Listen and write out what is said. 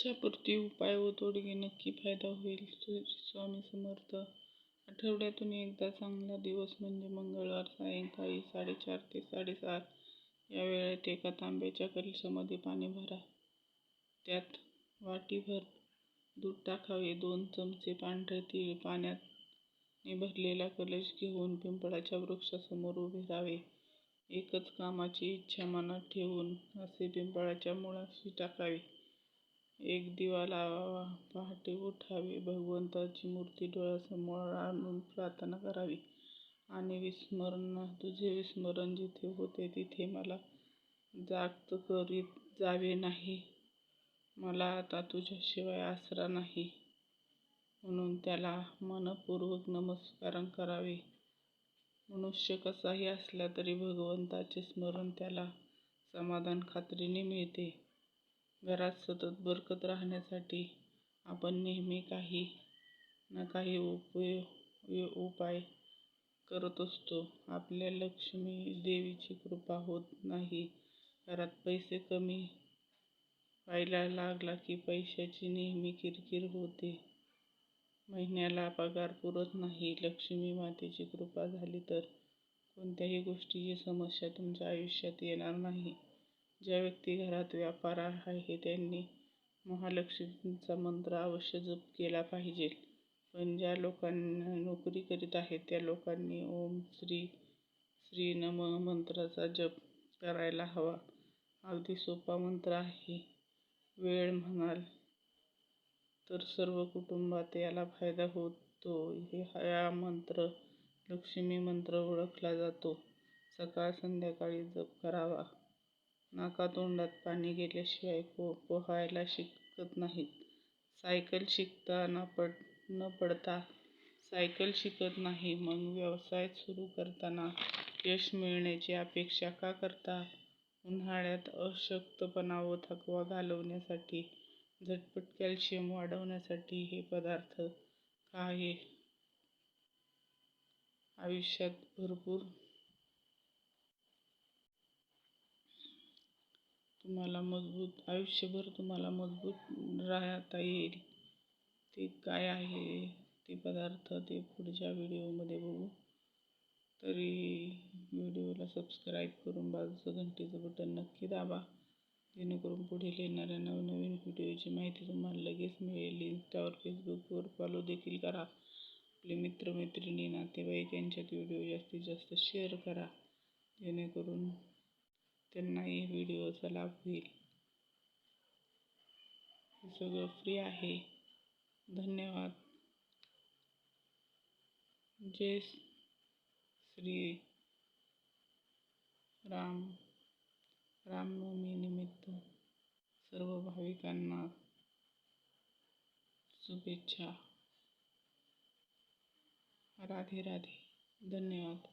इच्छापूर्ती उपाय व तोडगे नक्की फायदा होईल. स्वामी समर्थ. आठवड्यातून एकदा चांगला दिवस म्हणजे मंगळवार सायंकाळी साडेचार ते साडेसात. या वेळेत एका तांब्याच्या कलशामध्ये पाणी भरा. त्यात वाटीभर दूध टाकावे. दोन चमचे पांढरे तीळ पाण्याने भरलेला कलश घेऊन पिंपळाच्या वृक्षासमोर उभे राहावे. एकच कामाची इच्छा मनात ठेवून असे पिंपळाच्या मुळाशी टाकावे. एक दिवा लावावा पहाटे उठावे भगवंताची मूर्ती डोळ्यासमोर आणून प्रार्थना करावी. आणि विस्मरण तुझे विस्मरण जिथे होते तिथे मला जागत करीत जावे नाही. मला आता तुझ्याशिवाय आसरा नाही. म्हणून त्याला मनपूर्वक नमस्कार करावे. मनुष्य कसाही असला तरी भगवंताचे स्मरण त्याला समाधान खात्रीने मिळते. घरात सतत बरकत राहण्यासाठी आपण नेहमी काही ना काही उपाय करत असतो. आपल्या लक्ष्मी देवीची कृपा होत नाही. घरात पैसे कमी व्हायला लागला की पैशाची नेहमी किरकिर होते. महिन्याला पगार पुरत नाही. लक्ष्मी मातेची कृपा झाली तर कोणत्याही गोष्टीची समस्या तुमच्या आयुष्यात येणार नाही. ज्या व्यक्ती घरात व्यापार आहे त्यांनी महालक्ष्मीचा मंत्र अवश्य जप केला पाहिजे. पण ज्या लोकांना नोकरी करीत आहेत त्या लोकांनी ओम श्री श्री नम मंत्राचा जप करायला हवा. अगदी सोपा मंत्र आहे. वेळ म्हणाल तर सर्व कुटुंबात याला फायदा होतो. हे हा मंत्र लक्ष्मी मंत्र ओळखला जातो. सकाळ संध्याकाळी जप करावा. नाकातोंडात पाणी गेल्याशिवाय पो पोहायला शिकत नाहीत. सायकल शिकताना पड न पडता सायकल शिकत नाही मग व्यवसाय सुरू करताना यश मिळण्याची अपेक्षा का करता? उन्हाळ्यात अशक्तपणा व थकवा घालवण्यासाठी झटपट कॅल्शियम वाढवण्यासाठी हे पदार्थ खा आयुष्यात भरपूर तुम्हाला मजबूत आयुष्यभर तुम्हाला मजबूत राहता येईल. ते काय आहे? ते पदार्थ ते पुढच्या व्हिडिओमध्ये बघू. तरी व्हिडिओला सबस्क्राईब करून बाजूचं घंटीचं बटन नक्की दाबा. जेणेकरून पुढील येणाऱ्या नवनवीन व्हिडिओची माहिती तुम्हाला लगेच मिळेल. इन्स्टावर फेसबुकवर फॉलो देखील करा. आपले मित्रमैत्रिणी नातेवाईक यांच्यात व्हिडिओ जास्तीत जास्त शेअर करा. जेणेकरून त्यांनाही व्हिडिओचा लाभ होईल हे फ्री. आहे. धन्यवाद. जय श्री राम. रामनवमी निमित्त सर्व भाविकांना शुभेच्छा. राधे राधे. धन्यवाद.